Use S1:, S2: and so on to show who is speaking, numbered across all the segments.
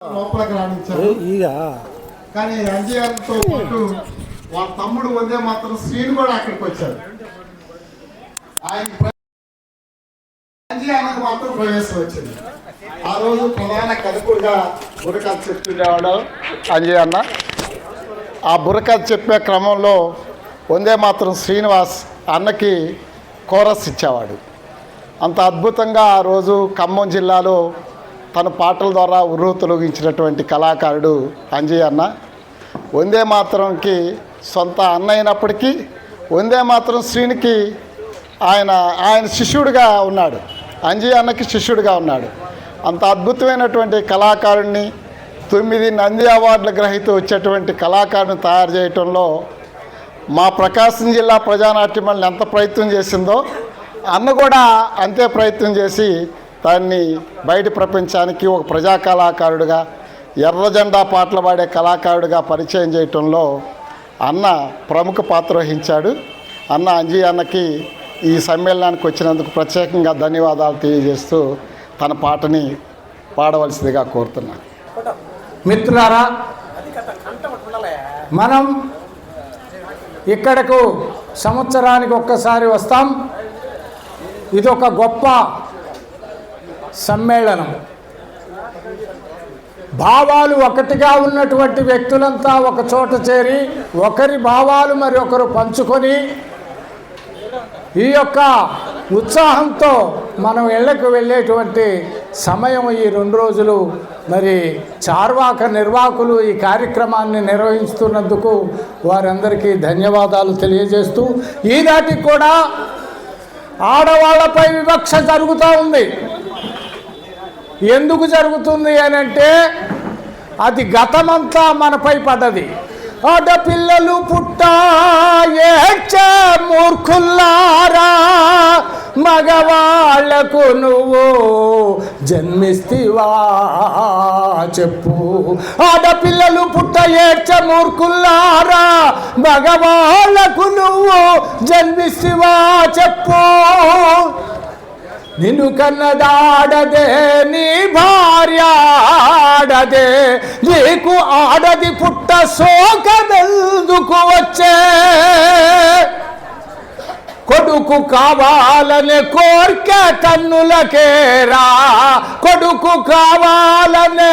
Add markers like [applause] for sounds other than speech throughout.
S1: లోపలికి రాణించారు
S2: ಈಗ
S1: కానీ ఎన్టీఆర్తో పాటు వాళ్ళ తమ్ముడు వందే మాత్రం శ్రీను కూడా అక్కడికి వచ్చారు. ఆయన ప్ర- ఎన్టీఆర్కి మాత్రం ప్రవేశం వచ్చింది. ఆ రోజు ప్రధాన కథకుడిగా బుర్రకథ చెప్తుండేవాడు అంజయ్ అన్న ఆ బుర్రకథ చెప్పే క్రమంలో వందే మాత్రం శ్రీనివాస్ అన్నకి కోరస్ ఇచ్చేవాడు. అంత అద్భుతంగా ఆ రోజు ఖమ్మం జిల్లాలో తన పాటల ద్వారా ఉర్రూ తొలగించినటువంటి కళాకారుడు అంజయ్ అన్న. వందే మాత్రంకి సొంత అన్న అయినప్పటికీ వందే మాత్రం శ్రీనికి ఆయన ఆయన శిష్యుడిగా ఉన్నాడు. అంజయ్ అన్నకి శిష్యుడిగా ఉన్నాడు. అంత అద్భుతమైనటువంటి కళాకారుడిని తొమ్మిది నంది అవార్డుల గ్రహీత వచ్చేటువంటి కళాకారుని తయారు చేయటంలో మా ప్రకాశం జిల్లా ప్రజానాట్య ఎంత ప్రయత్నం చేసిందో అన్న కూడా అంతే ప్రయత్నం చేసి దాన్ని బయట ప్రపంచానికి ఒక ప్రజా కళాకారుడిగా ఎర్రజెండా పాటలు పాడే కళాకారుడిగా పరిచయం చేయటంలో అన్న ప్రముఖ పాత్ర వహించాడు. అన్న అంజీ అన్నకి ఈ సమ్మేళనానికి వచ్చినందుకు ప్రత్యేకంగా ధన్యవాదాలు తెలియజేస్తూ తన పాటని పాడవలసిందిగా కోరుతున్నాను.
S3: మిత్రులారా మనం ఇక్కడకు సంవత్సరానికి ఒక్కసారి వస్తాం. ఇది ఒక గొప్ప సమ్మేళనం. భావాలు ఒకటిగా ఉన్నటువంటి వ్యక్తులంతా ఒక చోట చేరి ఒకరి భావాలు మరి ఒకరు పంచుకొని ఈ యొక్క ఉత్సాహంతో మనం ఇళ్ళకు వెళ్ళేటువంటి సమయం ఈ రెండు రోజులు మరి చార్వాక నిర్వాహకులు ఈ కార్యక్రమాన్ని నిర్వహిస్తున్నందుకు వారందరికీ ధన్యవాదాలు తెలియజేస్తూ ఈనాటికి కూడా ఆడవాళ్ళపై వివక్ష జరుగుతూ ఉంది. ఎందుకు జరుగుతుంది అని అంటే అది గతమంతా మనపై పడ్డది. ఆడపిల్లలు పుట్ట ఏడ్చే మూర్ఖుల్లారా మగవాళ్ళకు నువ్వు జన్మిస్తివా చెప్పు. ఆడపిల్లలు పుట్ట ఏడ్చ మూర్ఖుల్లారా మగవాళ్ళకు నువ్వు జన్మిస్తివా చెప్పు. నిన్ను కన్నదాడదే నీ భార్య ఆడదే. నీకు ఆడది పుట్ట సోకదెందుకు వచ్చే? కొడుకు కావాలనే కోర్క కన్నులకేరా కొడుకు కావాలనే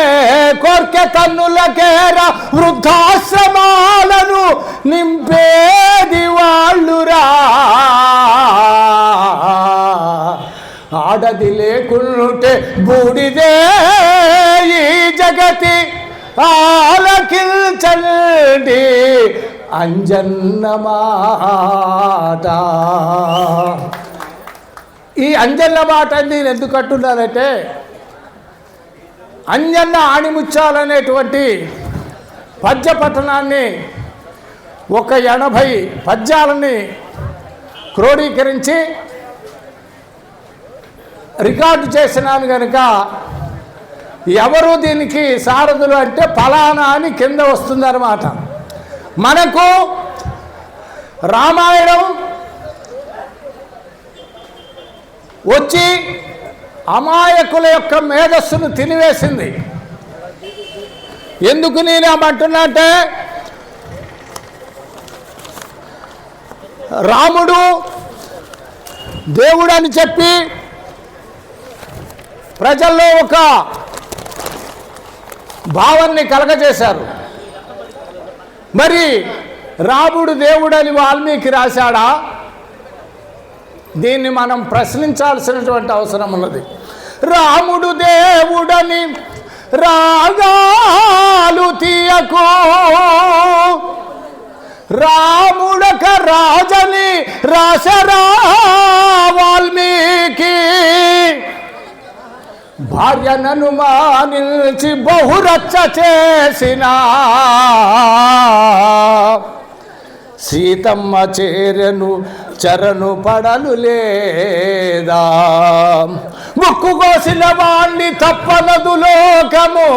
S3: కోర్క కన్నులకేరా వృద్ధాశ్రమాలను నింపేది వాళ్ళురా. ఆడది లేకుంటే బూడిదే ఈ జగతి. ఆలకించండి అంజన్న మాట ఈ అంజన్న మాట నేను ఎందుకు అంటున్నానంటే అంజన్న ఆణిముచ్చాలనేటువంటి పద్య పట్టణాన్ని ఒక ఎనభై పద్యాలని క్రోడీకరించి రికార్డు చేసినాను కనుక ఎవరు దీనికి సారథులు అంటే ఫలానా అని కింద వస్తుందన్నమాట. మనకు రామాయణం వచ్చి అమాయకుల యొక్క మేధస్సును తినివేసింది. ఎందుకు నేనేమంటున్నా అంటే రాముడు దేవుడు అని చెప్పి ప్రజల్లో ఒక భావాన్ని కలగజేశారు. మరి రాముడు దేవుడని వాల్మీకి రాశాడా? దీన్ని మనం ప్రశ్నించాల్సినటువంటి అవసరం ఉన్నది. రాముడు దేవుడని రాగాలు తీయకో. రాముడక రాజని రాసరా వాల్మీకి. భార్యనను మానిల్చి బహురచ్చ చేసిన. సీతమ్మ చేరను చరను పడలు లేదా. ముక్కు కోసిన వాణ్ణి తప్పనదు లోకము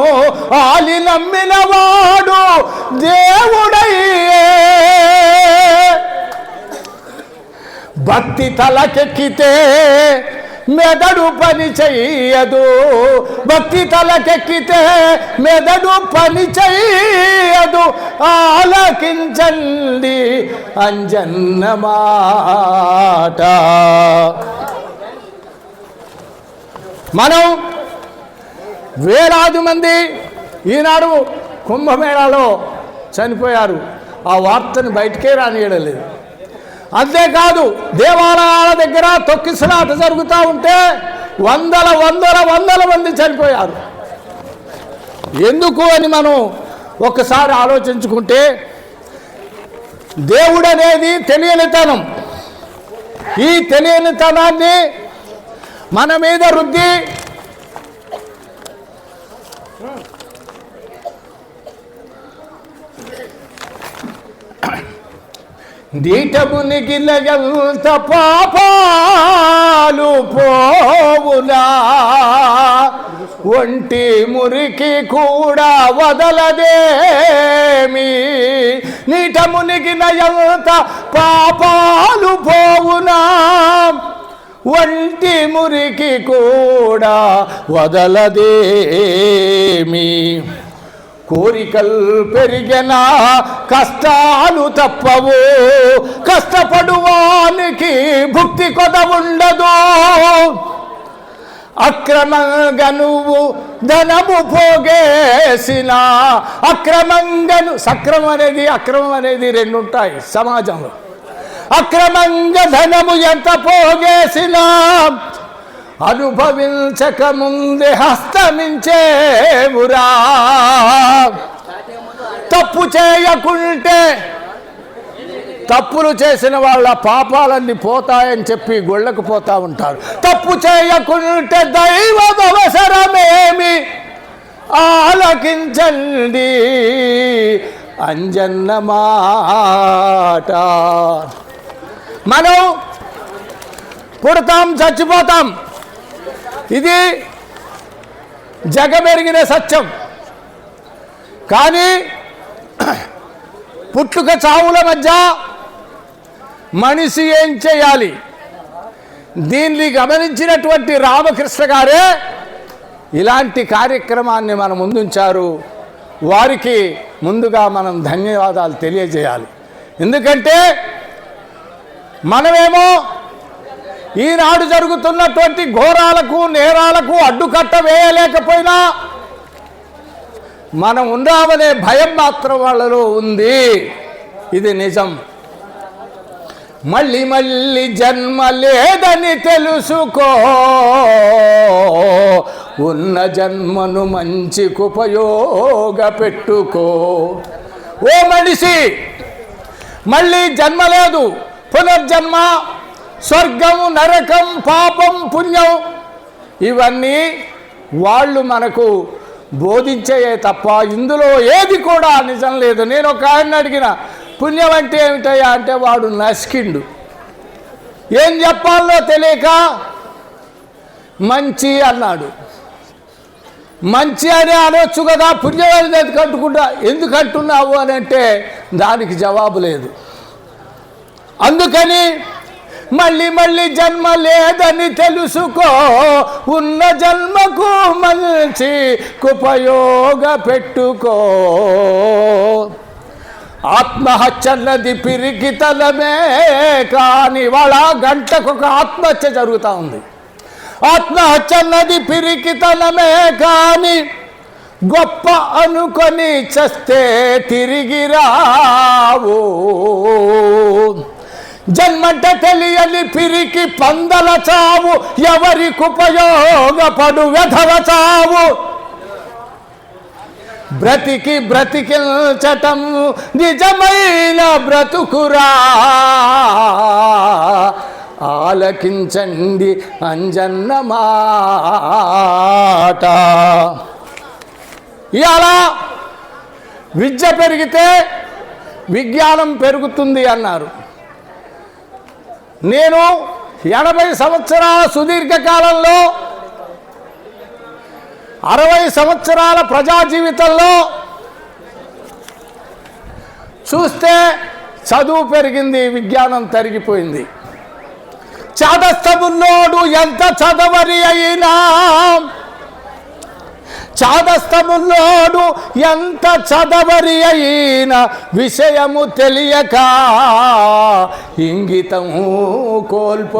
S3: ఆలి నమ్మిన వాడు దేవుడయ్యే భక్తి తలకెక్కితే మెదడు పని చెయ్యదు. భక్తి తలకెక్కితే మెదడు పని చెయ్యదు. ఆలకించండి అంజన్న మాట. మనం వేలాది మంది ఈనాడు కుంభమేళాలో చనిపోయారు. ఆ వార్తను బయటకే రానియడలేదు అంతేకాదు దేవాలయాల దగ్గర తొక్కిసలాట జరుగుతూ ఉంటే వందల వందల వందల మంది చనిపోయారు. ఎందుకు అని మనం ఒక్కసారి ఆలోచించుకుంటే దేవుడు అనేది తెలియనితనం. ఈ తెలియనితనాన్ని మన మీద రుద్ది దీటముని గిలగంత పాపాలు పోవులా ఒంటి మురికి కూడా వదలదేమి? నీటమునికి ఎంత పాపాలు పోవునా? ఒంటి మురికి కూడా వదలదేమి? కోరికలు పెరిగినా కష్టాలు తప్పవు. కష్టపడువానికి భుక్తి కొద ఉండదు అక్రమంగా నువ్వు ధనము పోగేసిన అక్రమంగాను సక్రమం అనేది అక్రమం అనేది రెండు ఉంటాయి సమాజంలో. అక్రమంగా ధనము ఎంత పోగేసినా అనుభవించక ముందే హస్తమించేవురా తప్పు చేయకుంటే తప్పులు చేసిన వాళ్ళ పాపాలన్నీ పోతాయని చెప్పి గొళ్ళకు పోతా ఉంటారు. తప్పు చేయకుంటే దైవదవసరమేమి? ఆలకించండి. అంజన్న మాట మనం పుడతాం చచ్చిపోతాం. ఇది జగమెరిగిన సత్యం. కానీ [clears throat] పుట్టుక చావుల మధ్య మనిషి ఏం చేయాలి? దీన్ని గమనించినటువంటి రామకృష్ణ గారే ఇలాంటి కార్యక్రమాన్ని మన ముందుంచారు. వారికి ముందుగా మనం ధన్యవాదాలు తెలియజేయాలి. ఎందుకంటే మనమేమో ఈనాడు జరుగుతున్నటువంటి ఘోరాలకు నేరాలకు అడ్డుకట్ట వేయలేకపోయినా మనం ఉన్నామనే భయం మాత్రం వాళ్ళలో ఉంది. ఇది నిజం. మళ్ళీ మళ్ళీ జన్మ లేదని తెలుసుకో. ఉన్న జన్మను మంచికి ఉపయోగ పెట్టుకో. ఓ మనిషి మళ్ళీ జన్మ లేదు పునర్జన్మ స్వర్గం నరకం పాపం పుణ్యం ఇవన్నీ వాళ్ళు మనకు బోధించేయే తప్ప ఇందులో ఏది కూడా నిజం లేదు. నేను ఒక ఆయన అడిగిన పుణ్యం అంటే ఏమిటయ్యా? అంటే వాడు నసికిండు. ఏం చెప్పాలో తెలియక మంచి అన్నాడు. మంచి అని అనొచ్చు కదా పుణ్యం అనేది ఎందుకు ఎందుకు అంటున్నావు అని అంటే దానికి జవాబు లేదు. అందుకని మళ్ళీ మళ్ళీ జన్మ లేదని తెలుసుకో. ఉన్న జన్మకు మంచి ఉపయోగ పెట్టుకో. ఆత్మహత్యన్నది పిరికితలమే కానీ వాళ్ళ గంటకు ఒక ఆత్మహత్య జరుగుతూ ఉంది. ఆత్మహత్య పిరికితలమే కానీ గొప్ప అనుకొని చస్తే తిరిగి రావు. జన్మట తెలియని పిరికి పందల చావు ఎవరికి ఉపయోగపడు వెధవ చావు. బ్రతికి బ్రతికించటం నిజమైన బ్రతుకురా. ఆలకించండి అంజన్న మాట. ఇలా విద్య పెరిగితే విజ్ఞానం పెరుగుతుంది అన్నారు. నేను ఎనభై సంవత్సరాల సుదీర్ఘ కాలంలో అరవై సంవత్సరాల ప్రజా జీవితంలో చూస్తే చదువు పెరిగింది విజ్ఞానం తరిగిపోయింది. చదస్తమున్నోడు ఎంత చదవరి అయినా చాదస్తముల్లోడు ఎంత చదవరి అయిన విషయము తెలియక ఇంగితము కోల్పోయే.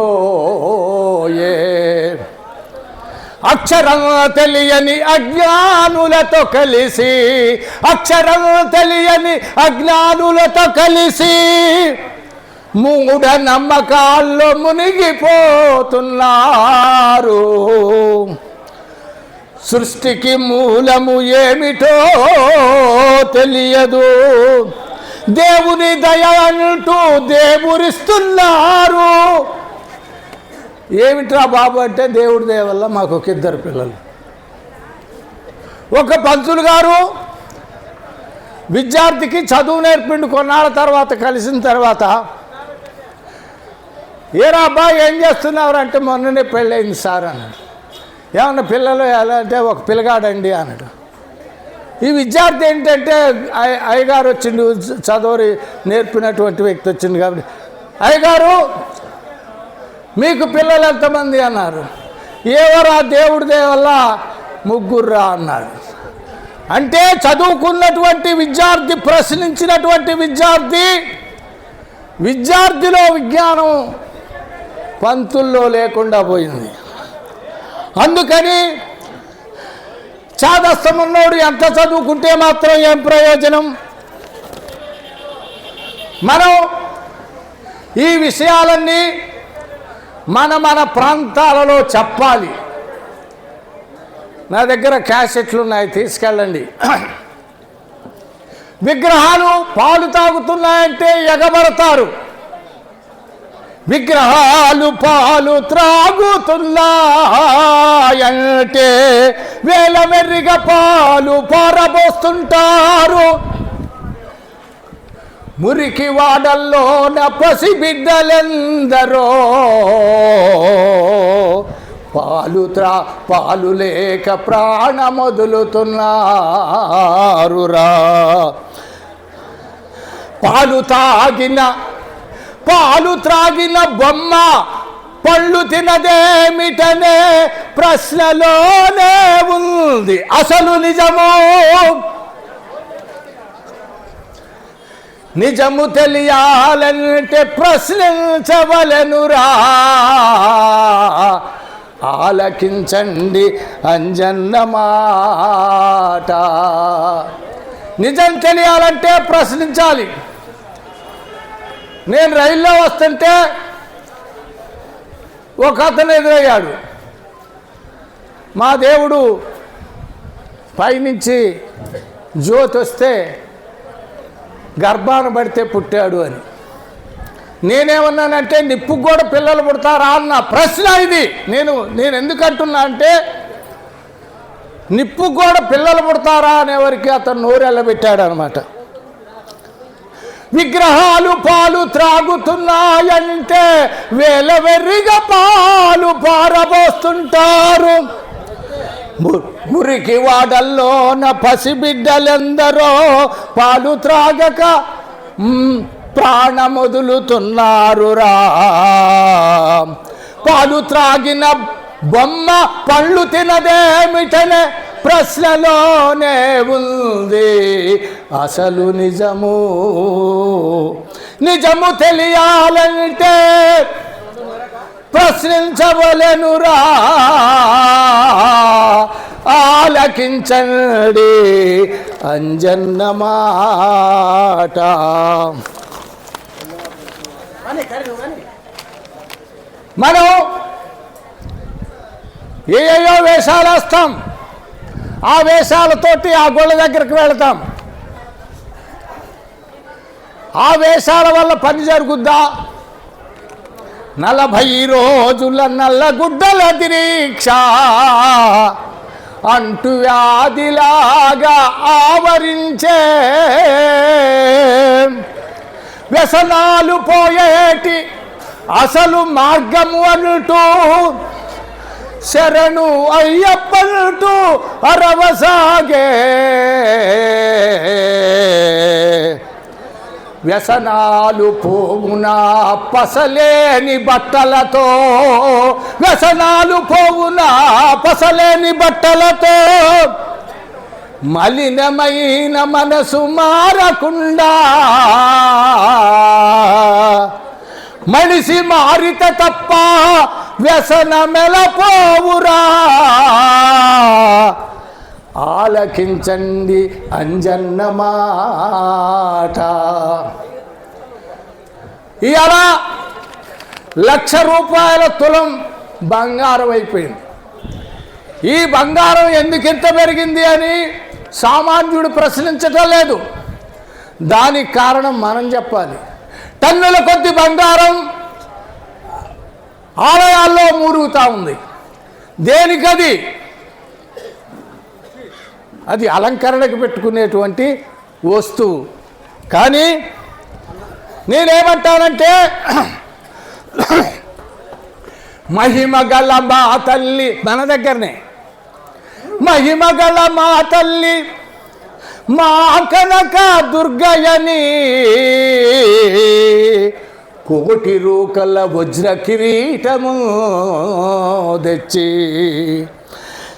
S3: అక్షరం తెలియని అజ్ఞానులతో కలిసి అక్షరం తెలియని అజ్ఞానులతో కలిసి మూఢ నమ్మకాల్లో మునిగిపోతున్నారు. సృష్టికి మూలము ఏమిటో తెలియదు. దేవుని దయ అంటూ దేవురిస్తున్నారు. ఏమిట్రా బాబు అంటే దేవుడి దయ వల్ల మాకు ఒక ఇద్దరు పిల్లలు. ఒక పంతులు గారు విద్యార్థికి చదువు నేర్పిండు కొన్నాళ్ళ తర్వాత కలిసిన తర్వాత ఏరా అబ్బాయి ఏం చేస్తున్నారు అంటే మొన్ననే పెళ్ళయింది సార్ అన్నాడు. ఏమన్నా పిల్లలు ఎలా అంటే ఒక పిల్లగాడండి అన్నాడు. ఈ విద్యార్థి ఏంటంటే అయ్య- అయ్యగారు వచ్చిండు చదువు నేర్పినటువంటి వ్యక్తి వచ్చింది కాబట్టి అయ్యగారు మీకు పిల్లలు ఎంతమంది? అన్నారు. ఎవరా దేవుడి వల్ల ముగ్గుర్రా? అన్నాడు. అంటే చదువుకున్నటువంటి విద్యార్థి ప్రశ్నించినటువంటి విద్యార్థి విద్యార్థిలో విజ్ఞానం పంతుల్లో లేకుండా పోయింది. అందుకని చాదస్తమున్నోడు ఎంత చదువుకుంటే మాత్రం ఏం ప్రయోజనం? మనం ఈ విషయాలన్నీ మన మన ప్రాంతాలలో చెప్పాలి. నా దగ్గర క్యాసెట్లు ఉన్నాయి తీసుకెళ్ళండి. విగ్రహాలు పాలు తాగుతున్నాయంటే ఎగబడతారు. విగ్రహాలు పాలు త్రాగుతున్నాయంటే వేల మెర్రిగా పాలు పారబోస్తుంటారు. మురికి వాడల్లోన పసిబిడ్డలెందరో పాలు త్రా పాలు లేక ప్రాణమొదులుతున్నారురా పాలు తాగిన పాలు త్రాగిన బొమ్మ పళ్ళు తినదేమిటనే ప్రశ్నలోనే ఉంది. అసలు నిజము? నిజము తెలియాలంటే ప్రశ్నించవలనురా. ఆలకించండి అంజన్న మాట నిజం తెలియాలంటే ప్రశ్నించాలి. నేను రైల్లో వస్తుంటే ఒక అతను ఎదురయ్యాడు. మా దేవుడు పైనుంచి జ్యోతి వస్తే గర్భాన పడితే పుట్టాడు అని. నేనేమన్నానంటే నిప్పుకు కూడా పిల్లలు పుడతారా? అన్న ప్రశ్న ఇది. నేను నేను ఎందుకు అంటున్నా అంటే నిప్పుకు కూడా పిల్లలు పుడతారా? అనేవరికి అతను నోరెళ్ళబెట్టాడు అనమాట విగ్రహాలు పాలు త్రాగుతున్నాయంటే వేల వెర్రిగా పాలు పారబోస్తుంటారు. మురికి వాడల్లోన పసిబిడ్డలెందరో పాలు త్రాగక మ్, ప్రాణమొదులుతున్నారురా. పాలు త్రాగిన బొమ్మ పళ్ళు తినదేమిటనే ప్రశ్నలోనే ఉంది. అసలు నిజము? నిజము తెలియాలంటే ప్రశ్నించవలెనురా. ఆలకించండి అంజన్న మాట. మనం ఏయో వేషాలు వేస్తాం? ఆ వేషాలతోటి ఆ గొల్ల దగ్గరికి వెళతాం. ఆ వేషాల వల్ల పని జరుగుద్దా? నలభై రోజుల నల్ల గుడ్డల దీక్ష అంటు వ్యాధిలాగా ఆవరించే వ్యసనాలు పోయేటి అసలు మార్గము అనుటూ శరణు అయ్యప్పనుటూ అరవసాగే. వ్యసనాలు పోవునా పసలేని బట్టలతో. వ్యసనాలు పోవునా పసలేని బట్టలతో. మలినమైన మనసు మారకుండా. మనిషి మారిత తప్ప వ్యసనమెలపోవురా. ఆలకించండి అంజన్న మాట. ఇవాళ లక్ష రూపాయల తులం బంగారం అయిపోయింది. ఈ బంగారం ఎందుకు ఇంత పెరిగింది అని సామాన్యుడు ప్రశ్నించటం లేదు. దానికి కారణం మనం చెప్పాలి. టన్నుల కొద్ది బంగారం ఆలయాల్లో మూరుగుతూ ఉంది. దేనికది? అది అలంకరణకు పెట్టుకునేటువంటి వస్తువు. కానీ నేనేమంటానంటే మహిమ గల మా తల్లి మన దగ్గరనే. మహిమ గల మా తల్లి మా కనక దుర్గయని కోటి రూకల వజ్ర కిరీటము తెచ్చి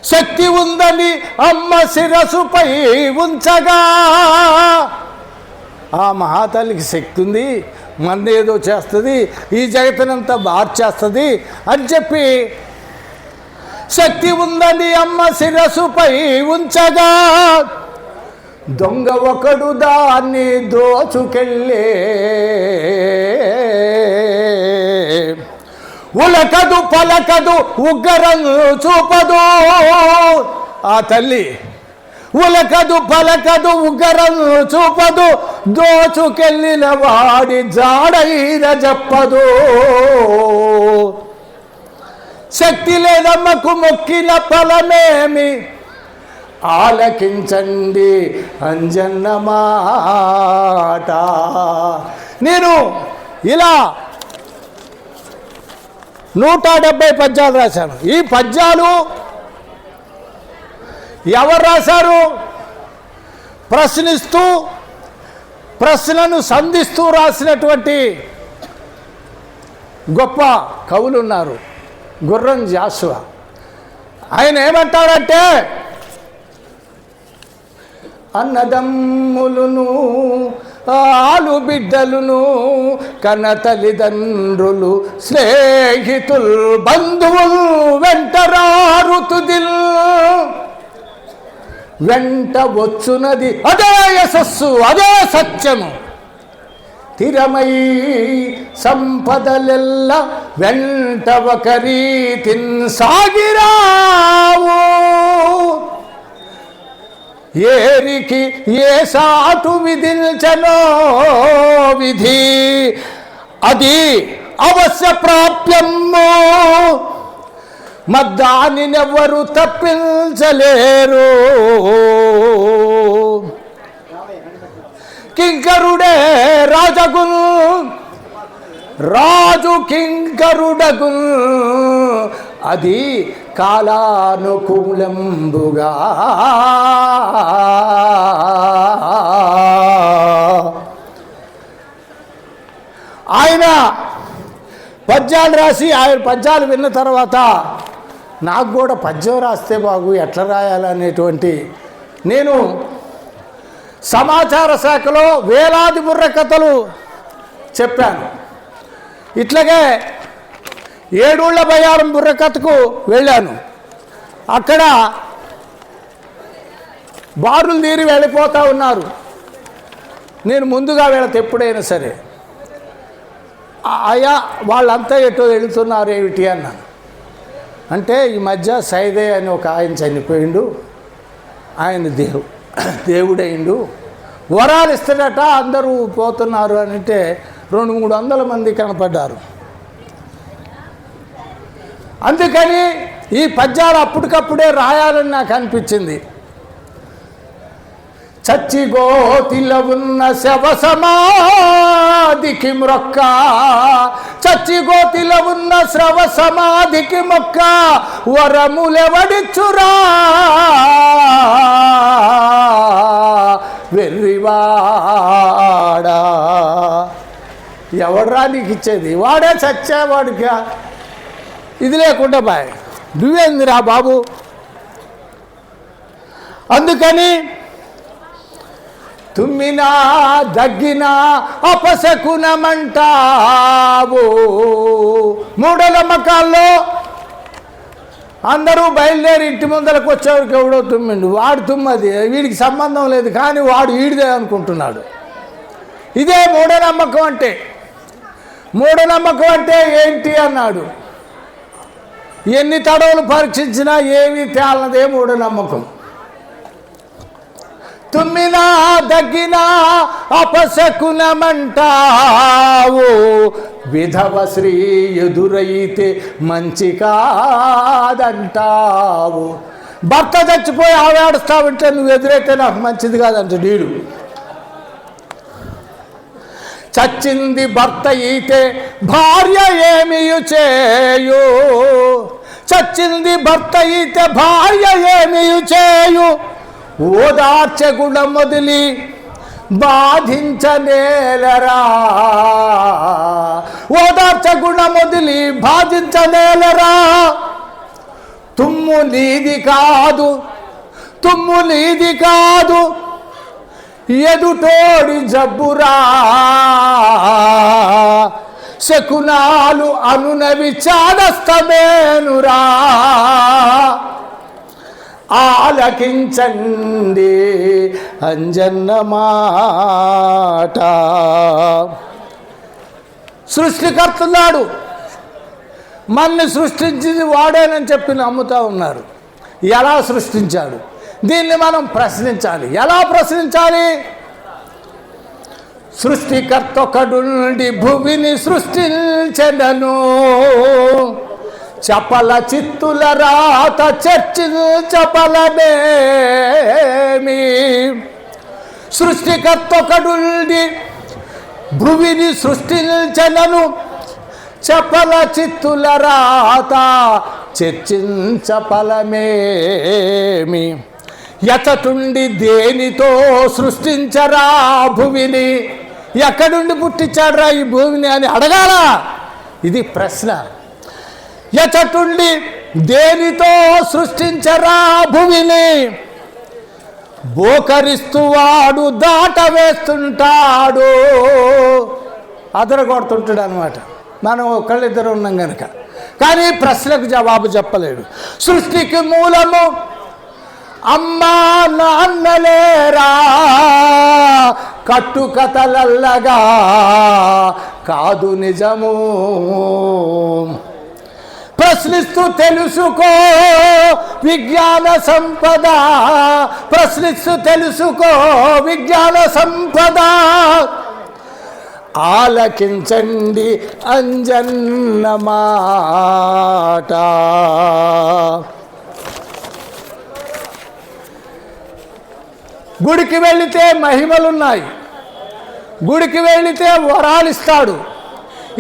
S3: శక్తి ఉందని అమ్మ శిరసుపై ఉంచగా. ఆ మహాతల్లికి శక్తి ఉంది మన చేస్తుంది ఈ జగత్తునంతా మార్చేస్తుంది అని చెప్పి శక్తి ఉందని అమ్మ శిరసుపై ఉంచగా. దొంగ ఒకడు దాన్ని దోచుకెళ్ళే ఉలకదు పలకదు ఉగ్గరం చూపదు. ఆ తల్లి ఉలకదు పలకదు ఉగ్గరం చూపదు. దోచుకెళ్ళిన వాడి జాడైన చెప్పదు శక్తి లేదమ్మకు మొక్కిన ఫలమేమి? ఆలకించండి అంజన్న మాట. నేను ఇలా నూట డెబ్బై పద్యాలు రాశాను. ఈ పద్యాలు ఎవరు రాశారు? ప్రశ్నిస్తూ ప్రశ్నను సంధిస్తూ రాసినటువంటి గొప్ప కవులు ఉన్నారు గుర్రం జాసువ. ఆయన ఏమంటారంటే అన్నదమ్ములును ఆలు బిడ్డలును కన తల్లిదండ్రులు స్నేహితులు బంధువులు వెంటరారుతుదిల్ వెంట వచ్చునది అదే యశస్సు అదే సత్యము. తిరమై సంపదలెల్ల వెంట ఒక రీతిన్ సాగిరావు. ఏరికి ఏ సాటు విధించనో విధి? అది అవశ్య ప్రాప్యము మద్దానినెవ్వరు తప్పించలేరు. కింకరుడే రాజగుల్ రాజు కింకరుడగుల్. అది కాలానుకూలంబుగా. ఆయన పద్యాలు రాసి ఆయన పద్యాలు విన్న తర్వాత నాకు కూడా పద్యం రాస్తే బాగు ఎట్లా రాయాలనేటువంటి నేను సమాచార శాఖలో వేలాది బుర్ర కథలు చెప్పాను. ఇట్లాగే ఏడూళ్ళ బయ్యారం బుర్రకథకు వెళ్ళాను. అక్కడ బారులు తీరి వెళ్ళిపోతూ ఉన్నారు. నేను ముందుగా వెళితే ఎప్పుడైనా సరే. అయా అయ్యా వాళ్ళంతా ఎటో వెళుతున్నారు ఏమిటి? అన్నాను. అంటే ఈ మధ్య సైదే అని ఒక ఆయన చనిపోయిండు. ఆయన దేవు దేవుడైండు. వరాలు ఇస్తాడట అందరూ పోతున్నారు అని అంటే రెండు మూడు వందల మంది కనపడ్డారు. అందుకని ఈ పద్యాలు అప్పటికప్పుడే రాయాలని నాకు అనిపించింది. చచ్చిగోతిల ఉన్న శవ సమాధికి మొక్క చచ్చిగోతిల ఉన్న శ్రవ సమాధికి మొక్క వరములెవడిచ్చురా? వెర్రివాడా. ఎవడరా నీకు ఇచ్చేది వాడే చచ్చేవాడిగా. ఇది లేకుండా బాయ్. నువ్వేందిరా బాబు? అందుకని తుమ్మినా దగ్గినా అపశకునమంటావు. మూఢనమ్మకాల్లో అందరూ బయలుదేరి ఇంటి ముందరకు వచ్చేవారికి ఎవడో తుమ్మిండు. వాడు తుమ్మది వీడికి సంబంధం లేదు కానీ వాడు వీడిదే అనుకుంటున్నాడు. ఇదే మూఢనమ్మకం అంటే. మూఢనమ్మకం అంటే ఏంటి అన్నాడు. ఎన్ని తడవలు పరీక్షించినా ఏమీ తేలనదే మూఢనమ్మకం తుమ్మినా దగ్గినా అపశకునమంటావు. విధవ శ్రీ ఎదురైతే మంచి కాదంటావు. భర్త చచ్చిపోయి ఆవేడుస్తావంటే నువ్వు ఎదురైతే నాకు మంచిది కాదంటే నీడు. చచ్చింది భర్త ఈతే భార్య ఏమియు చేయు? చచ్చింది భర్త ఈతే భార్య ఏమియు చేయు? ఓదార్చ గుణం వదిలి బాధించనేలరా. ఓదార్చ గుణం వదిలి బాధించనేలరా. తుమ్ము నీది కాదు తుమ్ము నీది కాదు ఎదుటోడి జబ్బురా. శకునాలు అనునవి చాదస్తమేనురా. ఆలకించండి అంజన్న మాట. సృష్టికర్తున్నాడు. మన్ని సృష్టించింది వాడేనని చెప్పి నమ్ముతా ఉన్నారు. ఎలా సృష్టించాడు? దీన్ని మనం ప్రశ్నించాలి. ఎలా ప్రశ్నించాలి? సృష్టికర్త ఒకడుండి భూమిని సృష్టించనను చపల చిత్తుల రాత చర్చి చపలమేమి సృష్టికర్త ఒకడుండి భూమిని సృష్టించనను చపల చిత్తుల రాత చర్చించపలమేమి ఎతటుండి దేనితో సృష్టించరా భూమిని? ఎక్కడుండి పుట్టించాడరా ఈ భూమిని అని అడగాల? ఇది ప్రశ్న. ఎచటుండి దేనితో సృష్టించరా భూమిని? బోకరిస్తువాడు దాట వేస్తుంటాడు అదరగొడుతుంటాడు అనమాట మనం ఒకళ్ళిద్దరు ఉన్నాం కనుక కానీ ప్రశ్నకు జవాబు చెప్పలేడు. సృష్టికి మూలము అమ్మా నాన్నలేరా కట్టుకథలల్లగా. కాదు నిజము. ప్రశ్నిస్తూ తెలుసుకో విజ్ఞాన సంపద. ప్రశ్నిస్తూ తెలుసుకో విజ్ఞాన సంపద. ఆలకించండి అంజన్న మాట. గుడికి వెళితే మహిమలున్నాయి. గుడికి వెళితే వరాలు ఇస్తాడు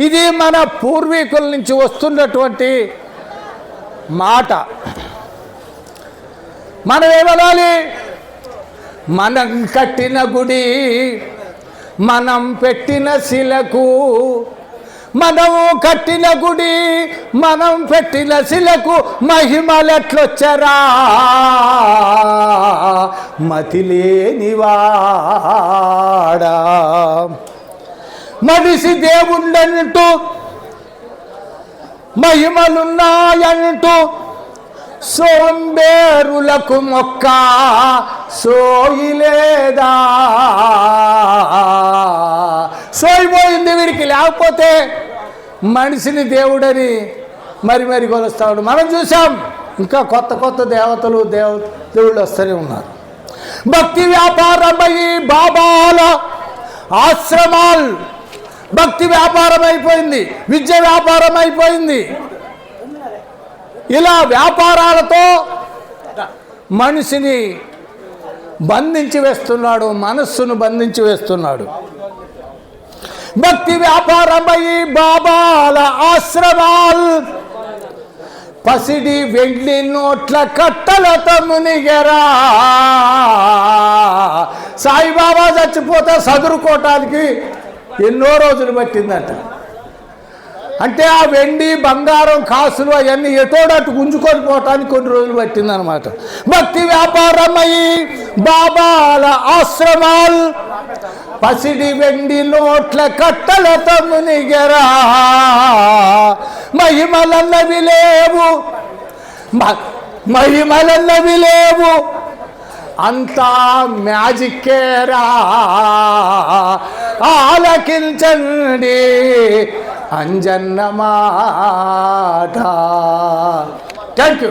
S3: ఇది మన పూర్వీకుల నుంచి వస్తున్నటువంటి మాట. మనం ఏమనాలి మనం కట్టిన గుడి మనం పెట్టిన శిలకు మనము కట్టిన గుడి మనం పెట్టిన శిలకు మహిమలెట్లొచ్చరా? మతిలేనివాడా మనిషి దేవుండంటూ మహిమలున్నాయంటూ సోంబేరులకు మొక్క సోయిలేదా సోయిపోయింది వీడికి. లేకపోతే మనిషిని దేవుడని మరి మరి కొలుస్తాడు. మనం చూసాం ఇంకా కొత్త కొత్త దేవతలు దేవ దేవుళ్ళు వస్తూనే ఉన్నారు. భక్తి వ్యాపారమై బాబాల ఆశ్రమాలు భక్తి వ్యాపారం అయిపోయింది విద్య వ్యాపారం అయిపోయింది ఇలా వ్యాపారాలతో మనిషిని బంధించి వేస్తున్నాడు మనస్సును బంధించి వేస్తున్నాడు. భక్తి వ్యాపారమై బాబాల ఆశ్రమాల్. పసిడి వెండి నోట్ల కట్టలతో మునిగరా సాయిబాబా చచ్చిపోతే చదురుకోవటానికి ఎన్నో రోజులు పట్టిందంట. అంటే ఆ వెండి బంగారం కాసులు అవన్నీ ఎటోడట్టు గుంజుకొని పోవటానికి కొన్ని రోజులు పట్టిందనమాట. భక్తి వ్యాపారమై బాబాల ఆశ్రమాల్. పసిడి వెండి నోట్ల కట్టల తమ్మునిగరా మహిమలన్నవి లేవు. మ- మహిమలన్నవి లేవు. అంతా మ్యాజిక్కేరా ఆలకించండి అంజన్న మాట. Thank you